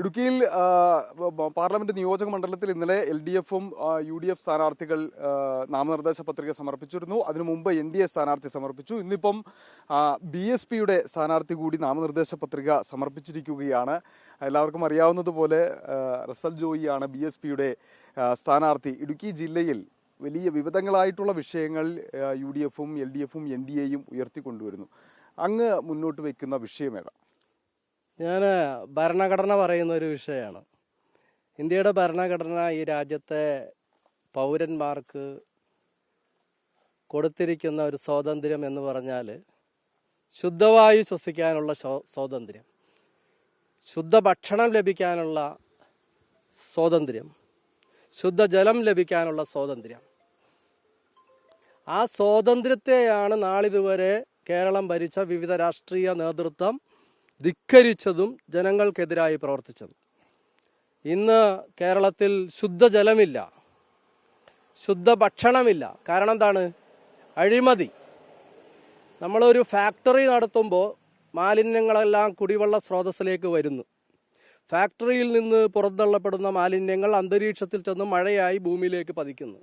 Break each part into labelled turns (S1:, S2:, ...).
S1: ഇടുക്കിയിൽ പാർലമെന്റ് നിയോജക മണ്ഡലത്തിൽ ഇന്നലെ എൽ ഡി എഫും യു ഡി എഫ് സ്ഥാനാർത്ഥികൾ നാമനിർദ്ദേശ പത്രിക സമർപ്പിച്ചിരുന്നു. അതിനു മുമ്പ് എൻ ഡി എ സ്ഥാനാർത്ഥി സമർപ്പിച്ചു. ഇന്നിപ്പം ബി എസ് പിയുടെ സ്ഥാനാർത്ഥി കൂടി നാമനിർദ്ദേശ പത്രിക സമർപ്പിച്ചിരിക്കുകയാണ്. എല്ലാവർക്കും അറിയാവുന്നതുപോലെ റസൽ ജോയിയാണ് ബി എസ് പിയുടെ സ്ഥാനാർത്ഥി. ഇടുക്കി ജില്ലയിൽ വലിയ വിവിധങ്ങളായിട്ടുള്ള വിഷയങ്ങൾ യു ഡി എഫും എൽ ഡി എഫും എൻ ഡി എയും ഉയർത്തിക്കൊണ്ടുവരുന്നു. അങ്ങ് മുന്നോട്ട് വയ്ക്കുന്ന വിഷയം
S2: ഞാൻ ഭരണഘടന പറയുന്ന ഒരു വിഷയമാണ്. ഇന്ത്യയുടെ ഭരണഘടന ഈ രാജ്യത്തെ പൗരന്മാർക്ക് കൊടുത്തിരിക്കുന്ന ഒരു സ്വാതന്ത്ര്യം എന്ന് പറഞ്ഞാൽ ശുദ്ധവായു ശ്വസിക്കാനുള്ള സ്വാതന്ത്ര്യം. ശുദ്ധ ഭക്ഷണം ലഭിക്കാനുള്ള സ്വാതന്ത്ര്യം. ശുദ്ധജലം ലഭിക്കാനുള്ള സ്വാതന്ത്ര്യം. ആ സ്വാതന്ത്ര്യത്തെയാണ് നാളിതുവരെ കേരളം ഭരിച്ച വിവിധ രാഷ്ട്രീയ നേതൃത്വം ധിക്കരിച്ചതും ജനങ്ങൾക്കെതിരായി പ്രവർത്തിച്ചതും. ഇന്ന് കേരളത്തിൽ ശുദ്ധജലമില്ല. ശുദ്ധ ഭക്ഷണമില്ല കാരണം എന്താണ് അഴിമതി. നമ്മളൊരു ഫാക്ടറി നടത്തുമ്പോൾ മാലിന്യങ്ങളെല്ലാം കുടിവെള്ള സ്രോതസ്സിലേക്ക് വരുന്നു. ഫാക്ടറിയിൽ നിന്ന് പുറന്തള്ളപ്പെടുന്ന മാലിന്യങ്ങൾ അന്തരീക്ഷത്തിൽ ചെന്ന് മഴയായി ഭൂമിയിലേക്ക് പതിക്കുന്നു.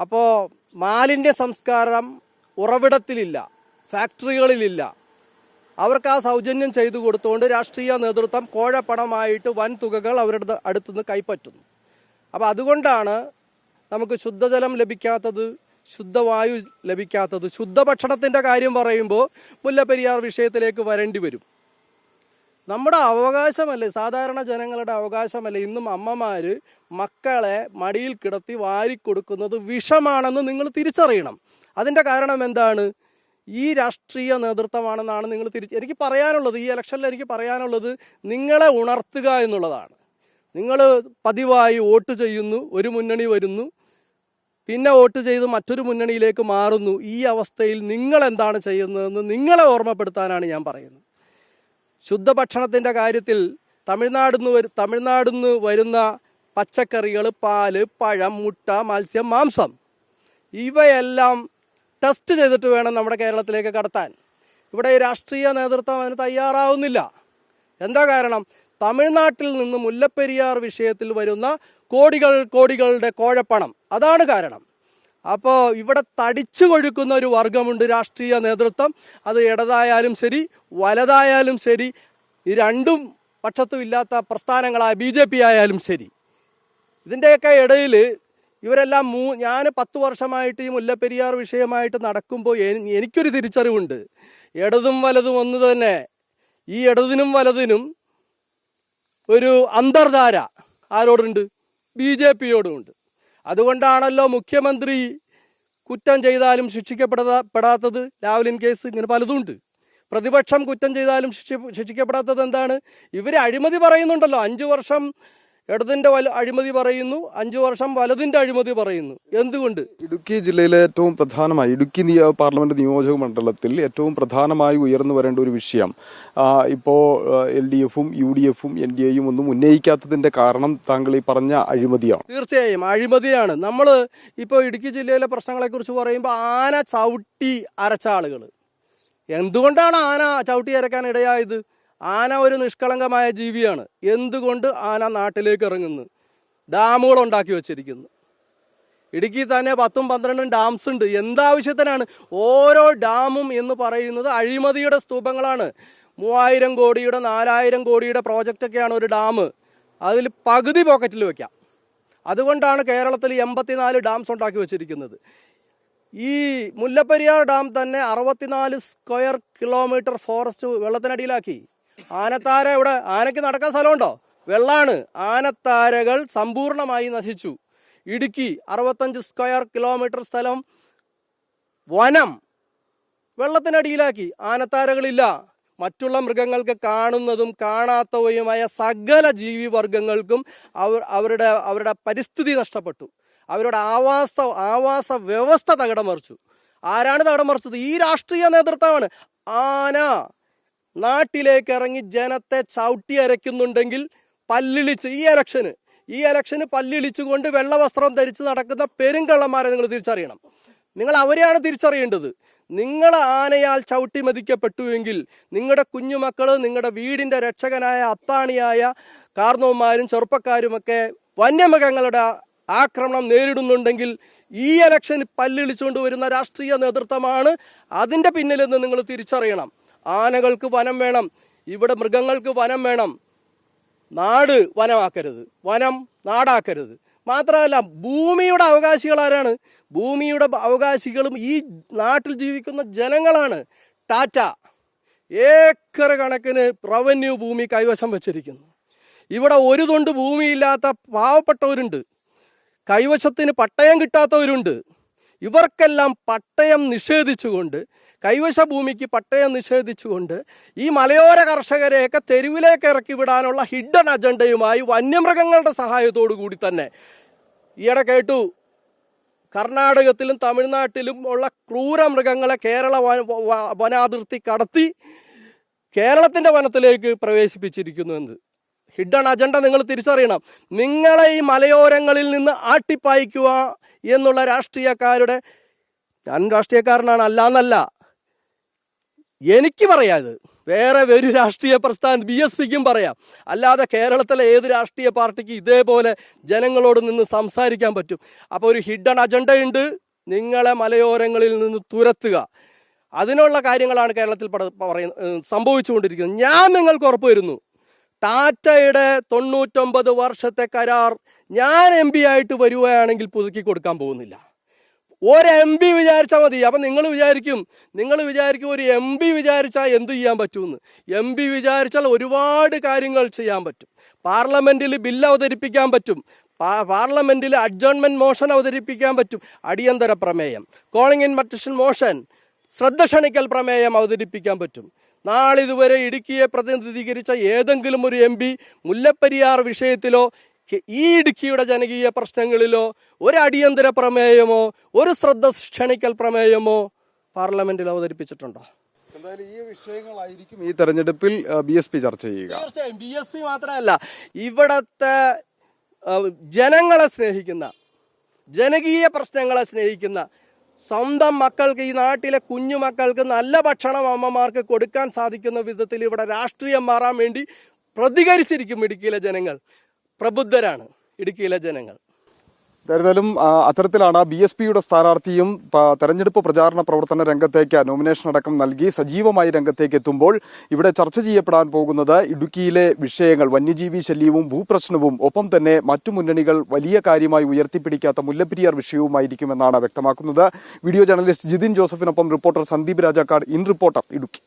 S2: അപ്പോൾ മാലിന്യ സംസ്കാരം ഉറവിടത്തിലില്ല. ഫാക്ടറികളിലില്ല. അവർക്ക് ആ സൗജന്യം ചെയ്തു കൊടുത്തുകൊണ്ട് രാഷ്ട്രീയ നേതൃത്വം കോഴപ്പണമായിട്ട് വൻ തുകകൾ അവരുടെ അടുത്തുനിന്ന് കൈപ്പറ്റുന്നു. അപ്പോൾ അതുകൊണ്ടാണ് നമുക്ക് ശുദ്ധജലം ലഭിക്കാത്തത് ശുദ്ധവായു ലഭിക്കാത്തത്. ശുദ്ധഭക്ഷണത്തിന്റെ കാര്യം പറയുമ്പോൾ മുല്ലപ്പെരിയാർ വിഷയത്തിലേക്ക് വരേണ്ടി വരും. നമ്മുടെ അവകാശമല്ലേ സാധാരണ ജനങ്ങളുടെ അവകാശമല്ലേ? ഇന്നും അമ്മമാർ മക്കളെ മടിയിൽ കിടത്തി വാരിക്കൊടുക്കുന്നത് വിഷമാണെന്ന് നിങ്ങൾ തിരിച്ചറിയണം. അതിന്റെ കാരണം എന്താണ്? ഈ രാഷ്ട്രീയ നേതൃത്വമാണെന്നാണ് നിങ്ങൾ തിരിച്ച് എനിക്ക് പറയാനുള്ളത് ഈ ഇലക്ഷനിൽ എനിക്ക് പറയാനുള്ളത് നിങ്ങളെ ഉണർത്തുക എന്നുള്ളതാണ്. നിങ്ങൾ പതിവായി വോട്ട് ചെയ്യുന്നു ഒരു മുന്നണി വരുന്നു പിന്നെ വോട്ട് ചെയ്ത് മറ്റൊരു മുന്നണിയിലേക്ക് മാറുന്നു. ഈ അവസ്ഥയിൽ നിങ്ങൾ എന്താണ് ചെയ്യുന്നതെന്ന് നിങ്ങളെ ഓർമ്മപ്പെടുത്താനാണ് ഞാൻ പറയുന്നത്. ശുദ്ധഭക്ഷണത്തിന്റെ കാര്യത്തിൽ തമിഴ്നാടിൽ നിന്ന് വരു തമിഴ്നാടിൽ നിന്ന് വരുന്ന പച്ചക്കറികൾ പാൽ പഴം മുട്ട മത്സ്യം മാംസം ഇവയെല്ലാം ടെസ്റ്റ് ചെയ്തിട്ട് വേണം നമ്മുടെ കേരളത്തിലേക്ക് കടത്താൻ. ഇവിടെ ഈ രാഷ്ട്രീയ നേതൃത്വം അതിന് തയ്യാറാവുന്നില്ല. എന്താ കാരണം? തമിഴ്നാട്ടിൽ നിന്ന് മുല്ലപ്പെരിയാർ വിഷയത്തിൽ വരുന്ന കോടികൾ കോടികളുടെ കോഴപ്പണം. അതാണ് കാരണം. അപ്പോൾ ഇവിടെ തടിച്ചു കൊഴുക്കുന്ന ഒരു വർഗമുണ്ട് രാഷ്ട്രീയ നേതൃത്വം. അത് ഇടതായാലും ശരി വലതായാലും ശരി ഈ രണ്ടും പക്ഷത്തും ഇല്ലാത്ത പ്രസ്ഥാനങ്ങളായ ബി ജെ പി ആയാലും ശരി. ഇതിന്റെയൊക്കെ ഇടയിൽ ഇവരെല്ലാം മൂ ഞാൻ പത്ത് വർഷമായിട്ട് ഈ മുല്ലപ്പെരിയാർ വിഷയമായിട്ട് നടക്കുമ്പോൾ എനി- എനിക്കൊരു തിരിച്ചറിവുണ്ട്. ഇടതും വലതും ഒന്ന് തന്നെ. ഈ ഇടതിനും വലതിനും ഒരു അന്തർധാര ആരോടുണ്ട്? B J പിയോടുമുണ്ട്. അതുകൊണ്ടാണല്ലോ മുഖ്യമന്ത്രി കുറ്റം ചെയ്താലും ശിക്ഷിക്കപ്പെടാ പെടാത്തത് ലാവ്ലിൻ കേസ് ഇങ്ങനെ പലതുമുണ്ട് പ്രതിപക്ഷം കുറ്റം ചെയ്താലും ശിക്ഷി ശിക്ഷിക്കപ്പെടാത്തത് എന്താണ്? ഇവർ അഴിമതി പറയുന്നുണ്ടല്ലോ. അഞ്ചു വർഷം ഇടതിന്റെ വല അഴിമതി പറയുന്നു അഞ്ചു വർഷം വലതിന്റെ അഴിമതി പറയുന്നു. എന്തുകൊണ്ട്?
S1: ഇടുക്കി ജില്ലയിലെ ഏറ്റവും പ്രധാനമായി ഇടുക്കി പാർലമെന്റ് നിയോജക മണ്ഡലത്തിൽ ഏറ്റവും പ്രധാനമായി ഉയർന്നു വരേണ്ട ഒരു വിഷയം ഇപ്പോൾ ഇപ്പോ എൽ ഡി എഫും യു ഡി എഫും എൻ ഡി എയും ഒന്നും ഉന്നയിക്കാത്തതിന്റെ കാരണം താങ്കൾ ഈ പറഞ്ഞ അഴിമതിയാണ്.
S2: തീർച്ചയായും അഴിമതിയാണ്. നമ്മൾ ഇപ്പോൾ ഇടുക്കി ജില്ലയിലെ പ്രശ്നങ്ങളെക്കുറിച്ച് പറയുമ്പോൾ ആന ചവിട്ടി അരച്ച ആളുകൾ എന്തുകൊണ്ടാണ് ആന ചവിട്ടി അരക്കാൻ ഇടയായത്? ആന ഒരു നിഷ്കളങ്കമായ ജീവിയാണ്. എന്തുകൊണ്ട് ആന നാട്ടിലേക്ക് ഇറങ്ങുന്നു? ഡാമുകൾ ഉണ്ടാക്കി വച്ചിരിക്കുന്നു. ഇടുക്കി തന്നെ പത്തും പന്ത്രണ്ടും ഡാംസ് ഉണ്ട്. എന്താവശ്യത്തിനാണ്? ഓരോ ഡാമും എന്ന് പറയുന്നത് അഴിമതിയുടെ സ്തൂപങ്ങളാണ്. മൂവായിരം കോടിയുടെ നാലായിരം കോടിയുടെ പ്രോജക്റ്റൊക്കെയാണ് ഒരു ഡാം. അതിൽ പകുതി പോക്കറ്റിൽ വെക്കാം. അതുകൊണ്ടാണ് കേരളത്തിൽ എൺപത്തിനാല് ഡാംസ് ഉണ്ടാക്കി വെച്ചിരിക്കുന്നത്. ഈ മുല്ലപ്പെരിയാർ ഡാം തന്നെ അറുപത്തിനാല് സ്ക്വയർ കിലോമീറ്റർ ഫോറസ്റ്റ് വെള്ളത്തിനടിയിലാക്കി. ആനത്താര ഇവിടെ ആനയ്ക്ക് നടക്കാൻ സ്ഥലമുണ്ടോ? വെള്ളാണ്. ആനത്താരകൾ സമ്പൂർണമായി നശിച്ചു. ഇടുക്കി അറുപത്തഞ്ച് സ്ക്വയർ കിലോമീറ്റർ സ്ഥലം. വനം വെള്ളത്തിനടിയിലാക്കി. ആനത്താരകളില്ല. മറ്റുള്ള മൃഗങ്ങൾക്ക് കാണുന്നതും കാണാത്തവയുമായ സകല ജീവിവർഗങ്ങൾക്കും അവർ അവരുടെ അവരുടെ പരിസ്ഥിതി നഷ്ടപ്പെട്ടു. അവരുടെ ആവാസ ആവാസ വ്യവസ്ഥ തകിടമറിച്ചു ആരാണ് തകിടമറിച്ചത് ഈ രാഷ്ട്രീയ നേതൃത്വമാണ്. ആന. നാട്ടിലേക്ക് ഇറങ്ങി ജനത്തെ ചവിട്ടി അരയ്ക്കുന്നുണ്ടെങ്കിൽ പല്ലിളിച്ച് ഈ ഇലക്ഷന് ഈ ഇലക്ഷന് പല്ലിളിച്ചുകൊണ്ട് വെള്ളവസ്ത്രം ധരിച്ച് നടക്കുന്ന പെരുങ്കള്ളന്മാരെ നിങ്ങൾ തിരിച്ചറിയണം. നിങ്ങൾ അവരെയാണ് തിരിച്ചറിയേണ്ടത്. നിങ്ങൾ ആനയാൽ ചവിട്ടി മതിക്കപ്പെട്ടുവെങ്കിൽ നിങ്ങളുടെ കുഞ്ഞുമക്കൾ നിങ്ങളുടെ വീടിന്റെ രക്ഷകനായ അത്താണിയായ കാർന്നവന്മാരും ചെറുപ്പക്കാരുമൊക്കെ വന്യമൃഗങ്ങളുടെ ആക്രമണം നേരിടുന്നുണ്ടെങ്കിൽ ഈ എലക്ഷൻ പല്ലിളിച്ചുകൊണ്ട് വരുന്ന രാഷ്ട്രീയ നേതൃത്വമാണ് അതിന്റെ പിന്നിലെന്ന് നിങ്ങൾ തിരിച്ചറിയണം. ആനകൾക്ക് വനം വേണം ഇവിടെ മൃഗങ്ങൾക്ക് വനം വേണം. നാട് വനമാക്കരുത് വനം നാടാക്കരുത്. മാത്രമല്ല ഭൂമിയുടെ അവകാശികൾ ആരാണ്? ഭൂമിയുടെ അവകാശികളും ഈ നാട്ടിൽ ജീവിക്കുന്ന ജനങ്ങളാണ് ടാറ്റ. ഏക്കർ കണക്കിന് റവന്യൂ ഭൂമി കൈവശം വെച്ചിരിക്കുന്നു. ഇവിടെ ഒരു തൊണ്ട് ഭൂമിയില്ലാത്ത പാവപ്പെട്ടവരുണ്ട്. കൈവശത്തിന് പട്ടയം കിട്ടാത്തവരുണ്ട്. ഇവർക്കെല്ലാം പട്ടയം നിഷേധിച്ചുകൊണ്ട് കൈവശ ഭൂമിക്ക് പട്ടയം നിഷേധിച്ചുകൊണ്ട് ഈ മലയോര കർഷകരെയൊക്കെ തെരുവിലേക്ക് ഇറക്കി വിടാനുള്ള ഹിഡൻ അജണ്ടയുമായി വന്യമൃഗങ്ങളുടെ സഹായത്തോടു കൂടി തന്നെ. ഈയിടെ കേട്ടു കർണാടകത്തിലും തമിഴ്നാട്ടിലും ഉള്ള ക്രൂര മൃഗങ്ങളെ കേരള വനാതിർത്തി കടത്തി കേരളത്തിന്റെ വനത്തിലേക്ക് പ്രവേശിപ്പിച്ചിരിക്കുന്നു എന്ന്. ഹിഡൻ അജണ്ട നിങ്ങൾ തിരിച്ചറിയണം. നിങ്ങളെ ഈ മലയോരങ്ങളിൽ നിന്ന് ആട്ടിപ്പായിക്കുക എന്നുള്ള രാഷ്ട്രീയക്കാരുടെ ഞാൻ രാഷ്ട്രീയക്കാരനാണ് അല്ലാന്നല്ല. എനിക്ക് പറയാത്. വേറെ ഒരു രാഷ്ട്രീയ പ്രസ്ഥാനം ബി എസ് പിക്കും പറയാം. അല്ലാതെ കേരളത്തിലെ ഏത് രാഷ്ട്രീയ പാർട്ടിക്ക് ഇതേപോലെ ജനങ്ങളോട് നിന്ന് സംസാരിക്കാൻ പറ്റും. അപ്പോൾ ഒരു ഹിഡൻ അജണ്ടയുണ്ട്. നിങ്ങളെ മലയോരങ്ങളിൽ നിന്ന് തുരത്തുക. അതിനുള്ള കാര്യങ്ങളാണ് കേരളത്തിൽ പറയുന്ന സംഭവിച്ചുകൊണ്ടിരിക്കുന്നത്. ഞാൻ നിങ്ങൾക്ക് ഉറപ്പ് വരുന്നു ടാറ്റയുടെ തൊണ്ണൂറ്റൊമ്പത് വർഷത്തെ കരാർ ഞാൻ എം ആയിട്ട് വരികയാണെങ്കിൽ പുതുക്കി കൊടുക്കാൻ പോകുന്നില്ല. ഒരു എം പി വിചാരിച്ചാൽ മതി. അപ്പം നിങ്ങൾ വിചാരിക്കും നിങ്ങൾ വിചാരിക്കും ഒരു എം പി വിചാരിച്ചാൽ എന്ത് ചെയ്യാൻ പറ്റുമെന്ന് എം പി വിചാരിച്ചാൽ ഒരുപാട് കാര്യങ്ങൾ ചെയ്യാൻ പറ്റും. പാർലമെന്റിൽ ബില്ല് അവതരിപ്പിക്കാൻ പറ്റും. പാർലമെന്റിൽ അഡ്ജോൺമെന്റ് മോഷൻ അവതരിപ്പിക്കാൻ പറ്റും. അടിയന്തര പ്രമേയം. കോളിംഗ് ഇൻ മറ്റഷൻ മോഷൻ ശ്രദ്ധ ക്ഷണിക്കൽ പ്രമേയം അവതരിപ്പിക്കാൻ പറ്റും. നാളിതുവരെ ഇടുക്കിയെ പ്രതിനിധീകരിച്ച ഏതെങ്കിലും ഒരു എം പി മുല്ലപ്പെരിയാർ വിഷയത്തിലോ ഈ ഇടുക്കിയുടെ ജനകീയ പ്രശ്നങ്ങളിലോ ഒരു അടിയന്തര പ്രമേയമോ ഒരു ശ്രദ്ധ ക്ഷണിക്കൽ പ്രമേയമോ പാർലമെന്റിൽ അവതരിപ്പിച്ചിട്ടുണ്ടോ?
S1: എന്തായാലും ഈ വിഷയങ്ങളായിരിക്കും ഈ തെരഞ്ഞെടുപ്പിൽ ബി എസ് പി ചർച്ച ചെയ്യുക.
S2: തീർച്ചയായും. ബി എസ് പി മാത്രമല്ല ഇവിടത്തെ ജനങ്ങളെ സ്നേഹിക്കുന്ന ജനകീയ പ്രശ്നങ്ങളെ സ്നേഹിക്കുന്ന സ്വന്തം മക്കൾക്ക് ഈ നാട്ടിലെ കുഞ്ഞു മക്കൾക്ക് നല്ല ഭക്ഷണം അമ്മമാർക്ക് കൊടുക്കാൻ സാധിക്കുന്ന വിധത്തിൽ ഇവിടെ രാഷ്ട്രീയം മാറാൻ വേണ്ടി പ്രതികരിച്ചിരിക്കും ഇടുക്കിയിലെ ജനങ്ങൾ. പ്രബുദ്ധരാണ് ഇടുക്കിയിലെ ജനങ്ങൾ.
S1: എന്തായിരുന്നാലും അത്തരത്തിലാണ് ബി എസ് പിയുടെ സ്ഥാനാർത്ഥിയും തെരഞ്ഞെടുപ്പ് പ്രചാരണ പ്രവർത്തന രംഗത്തേക്ക് നോമിനേഷൻ അടക്കം നൽകി സജീവമായി രംഗത്തേക്ക് എത്തുമ്പോൾ ഇവിടെ ചർച്ച ചെയ്യപ്പെടാൻ പോകുന്നത് ഇടുക്കിയിലെ വിഷയങ്ങൾ വന്യജീവി ശല്യവും ഭൂപ്രശ്നവും ഒപ്പം തന്നെ മറ്റു മുന്നണികൾ വലിയ കാര്യമായി ഉയർത്തിപ്പിടിക്കാത്ത മുല്ലപ്പെരിയാർ വിഷയവുമായിരിക്കുമെന്നാണ് വ്യക്തമാക്കുന്നത്. Video journalist Jithin ജോസഫിനൊപ്പം reporter Sandeep Rajakkad in reporter Idukki.